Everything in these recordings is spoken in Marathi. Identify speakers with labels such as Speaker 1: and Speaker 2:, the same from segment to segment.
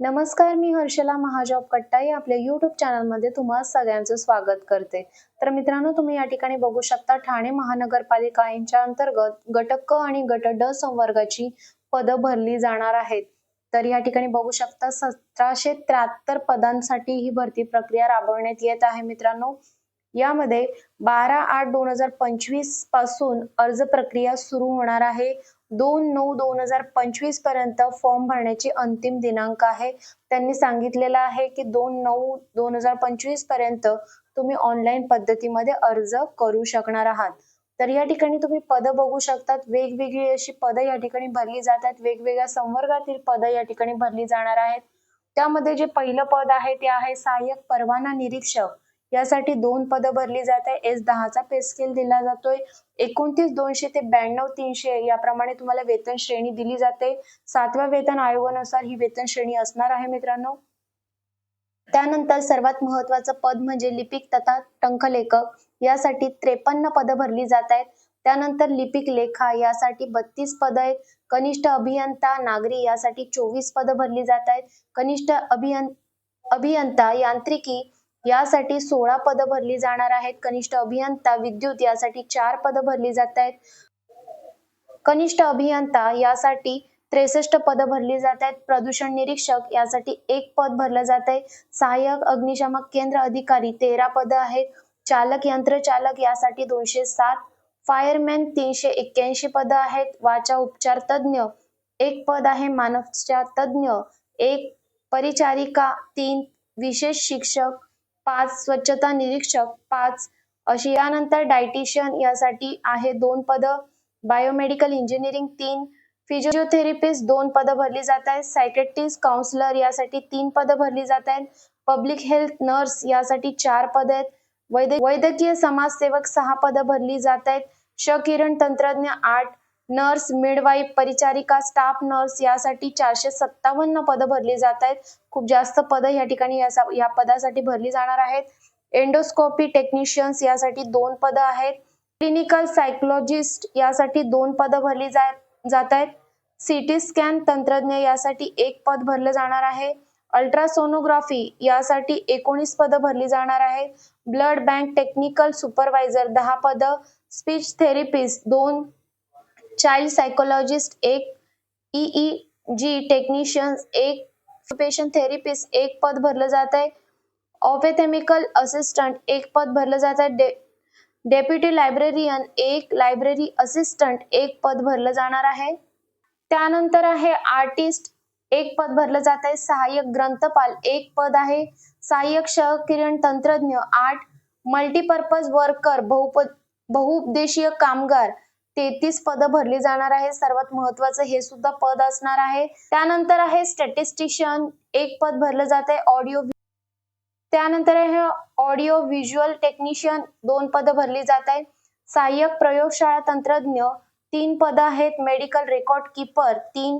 Speaker 1: नमस्कार मी हर्षला महाजॉब कट्टाई. आपल्या युट्यूब चॅनलमध्ये तुम्हाला सगळ्यांचं स्वागत करते. तर मित्रांनो तुम्ही या ठिकाणी बघू शकता ठाणे महानगरपालिका यांच्या अंतर्गत गट क आणि गट ड संवर्गाची पदं भरली जाणार आहेत. तर या ठिकाणी बघू शकता सतराशे त्र्याहत्तर पदांसाठी ही भरती प्रक्रिया राबवण्यात येत आहे मित्रांनो. यामध्ये बारा आठ दोन हजार पंचवीसपासून अर्ज प्रक्रिया सुरू होणार आहे. दोन नऊ दोन हजार पंचवीसपर्यंत फॉर्म भरण्याची अंतिम दिनांक आहे. त्यांनी सांगितलेलं आहे की दोन नऊ दोन हजार पंचवीसपर्यंत तुम्ही ऑनलाईन पद्धतीमध्ये अर्ज करू शकणार आहात. तर या ठिकाणी तुम्ही पद बघू शकतात. वेगवेगळी अशी पदं या ठिकाणी भरली जातात. वेगवेगळ्या संवर्गातील पदं या ठिकाणी भरली जाणार आहेत. त्यामध्ये जे पहिलं पद आहे ते आहे सहाय्यक परवाना निरीक्षक. यासाठी दोन पदं भरली जात. आहे एस दहाचा पे स्केल दिला जातोय. एकोणतीस दोनशे ते ब्याण्णव तीनशे याप्रमाणे तुम्हाला वेतन श्रेणी दिली जाते. सातव्या वेतन आयोगानुसार ही वेतन श्रेणी असणार आहे मित्रांनो. त्यानंतर सर्वात महत्वाचं पद म्हणजे लिपिक तथा टंकलेखक. यासाठी त्रेपन्न पदं भरली जात आहेत. त्यानंतर लिपिक लेखा यासाठी बत्तीस पद आहेत. कनिष्ठ अभियंता नागरी यासाठी चोवीस पदं भरली जात आहेत. कनिष्ठ अभियं अभियंता यांत्रिकी यासाठी सोळा पदं भरली जाणार आहेत. कनिष्ठ अभियंता विद्युत यासाठी चार पदं भरली जात आहेत. कनिष्ठ अभियंता यासाठी त्रेसष्ट पदं भरली जात आहेत. प्रदूषण निरीक्षक यासाठी एक पद भरलं जात आहे. सहाय्यक अग्निशामक केंद्र अधिकारी तेरा पदं आहेत. चालक यंत्र चालक यासाठी दोनशे सात. फायरमॅन तीनशे एक्क्याऐंशी पदं आहेत. वाचा उपचार तज्ञ एक पद आहे. मानवच्या तज्ञ एक. परिचारिका तीन. विशेष शिक्षक पाच स्वच्छता निरीक्षक पाच अशी यानंतर डायटिशियन यासाठी आहे दोन पदं. बायोमेडिकल इंजिनिअरिंग तीन फिजिओथेरपिस्ट दोन पदं भरली जात आहेत. सायकेट्रिस्ट काउन्सिलर यासाठी तीन पदं भरली जात आहेत. पब्लिक हेल्थ नर्स यासाठी चार पद आहेत. वैद्य वैद्यकीय समाजसेवक सहा पदं भरली जात आहेत. क्षकिरण किरण तंत्रज्ञ आठ नर्स मिडवाईफ परिचारिका स्टाफ नर्स यासाठी चारशे सत्तावन्न पदं भरली जात आहेत. खूप जास्त पदं या ठिकाणी या या पदासाठी भरली जाणार आहेत. एंडोस्कोपी टेक्निशियन्स यासाठी दोन पदं आहेत. क्लिनिकल सायकोलॉजिस्ट यासाठी दोन पदं भरली जात आहेत. सिटी स्कॅन तंत्रज्ञ यासाठी एक पद भरलं जाणार आहे. अल्ट्रासोनोग्राफी यासाठी एकोणीस पदं भरली जाणार आहे. ब्लड बँक टेक्निकल सुपरवायझर दहा पदं. स्पीच थेरपिस्ट दोन. चाइल्ड सायकोलॉजिस्ट एक ई जी टेक्निशियन एक पेशंट थेरपिस्ट एक पद भरलं जात आहे ऑपेथेमिकल असिस्टंट एक पद भरलं जात आहे डे डेप्युटी लायब्ररियन एक लायब्ररी असिस्टंट एक पद भरलं जाणार आहे. त्यानंतर आहे आर्टिस्ट एक पद भरलं जात आहे सहाय्यक ग्रंथपाल एक पद आहे. सहाय्यक शहकिरण तंत्रज्ञ आठ. मल्टीपर्पज वर्कर बहुपद बहुउद्देशीय कामगार तेहतीस पदं भरली जाणार आहे. सर्वात महत्वाचं हे सुद्धा पद असणार आहे. त्यानंतर आहे स्टॅटिस्टिशियन. एक पद भरलं जात आहे ऑडिओ त्यानंतर आहे ऑडिओ व्हिज्युअल टेक्निशियन. दोन पदं भरली जात आहेत सहाय्यक प्रयोगशाळा तंत्रज्ञ. तीन पदं आहेत मेडिकल रेकॉर्ड कीपर. तीन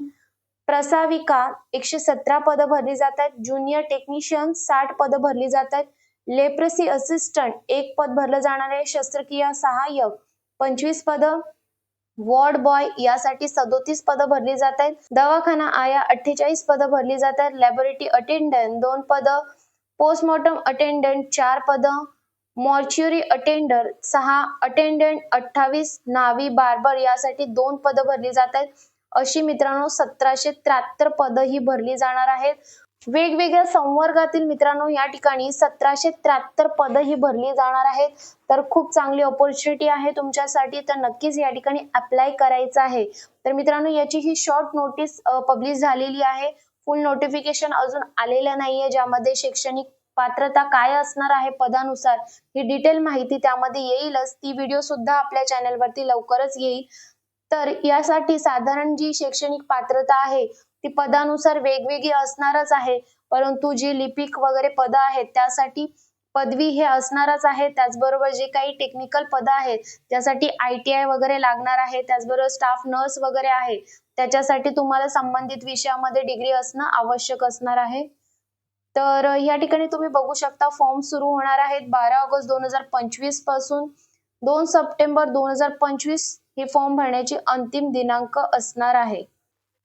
Speaker 1: प्रसाविका. एकशे सतरा पदं भरली जात आहेत ज्युनियर टेक्निशियन. साठ पदं भरली जात आहेत लेप्रसी असिस्टंट. एक पद भरलं जाणार आहे शस्त्रक्रिया सहाय्यक. पंचवीस पदं. वॉर्ड बॉय यासाठी सदोतीस पदं भरली जात आहेत. दवाखाना आया अठ्ठेचाळीस पदं भरली जात आहेत. लॅबोरेटरी अटेंडंट दोन पदं पोस्टमॉर्टम अटेंडंट चार पदं मॉर्च्युरी अटेंडर सहा अटेंडंट अठ्ठावीस नावी बार्बर यासाठी दोन पदं भरली जात आहेत. अशी मित्रांनो सतराशे त्र्याहत्तर पदं ही भरली जाणार आहेत. वेगवेगळ्या संवर्गातील मित्रांनो या ठिकाणी सतराशे त्र्याहत्तर पद ही भरली जाणार आहेत. तर खूप चांगली ऑपॉर्च्युनिटी आहे तुमच्यासाठी. तर नक्कीच या ठिकाणी अप्लाय करायचं आहे. तर मित्रांनो याची ही शॉर्ट नोटीस पब्लिश झालेली आहे. फुल नोटिफिकेशन अजून आलेलं नाहीये ज्यामध्ये शैक्षणिक पात्रता काय असणार आहे पदानुसार ही डिटेल माहिती त्यामध्ये येईलच. ती व्हिडिओ सुद्धा आपल्या चॅनलवरती लवकरच येईल. तर यासाठी साधारण जी शैक्षणिक पात्रता आहे ती पदानुसार वेगवेगळी असणारच आहे. परंतु जी लिपिक वगैरे पद आहेत त्यासाठी पदवी हे असणारच आहे. त्याचबरोबर जे काही टेक्निकल पद आहेत त्यासाठी आय टी आय वगैरे लागणार आहे. त्याचबरोबर स्टाफ नर्स वगैरे आहे. त्याच्यासाठी तुम्हाला संबंधित विषयामध्ये डिग्री असणं आवश्यक असणार आहे. तर या ठिकाणी तुम्ही बघू शकता फॉर्म सुरू होणार आहेत बारा ऑगस्ट दोन हजार पंचवीसपासून. दोन सप्टेंबर दोन हजार पंचवीस ही फॉर्म भरण्याची अंतिम दिनांक असणार आहे.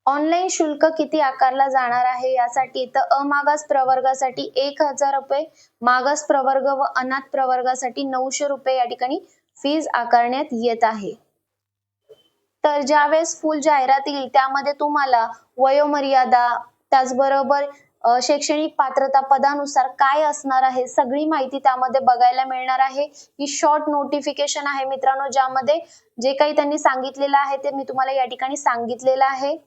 Speaker 1: ऑनलाईन शुल्क किती आकारला जाणार आहे यासाठी तर अमागास प्रवर्गासाठी एक हजार रुपये मागास प्रवर्ग व अनाथ प्रवर्गासाठी नऊशे रुपये या ठिकाणी फीज आकारण्यात येत आहे. तर ज्यावेळेस फुल जाहिरात येईल त्यामध्ये तुम्हाला वयोमर्यादा त्याचबरोबर शैक्षणिक पात्रता पदानुसार काय असणार आहे सगळी माहिती त्यामध्ये बघायला मिळणार आहे. ही शॉर्ट नोटिफिकेशन आहे मित्रांनो ज्यामध्ये जे काही त्यांनी सांगितलेलं आहे ते मी तुम्हाला या ठिकाणी सांगितलेलं आहे.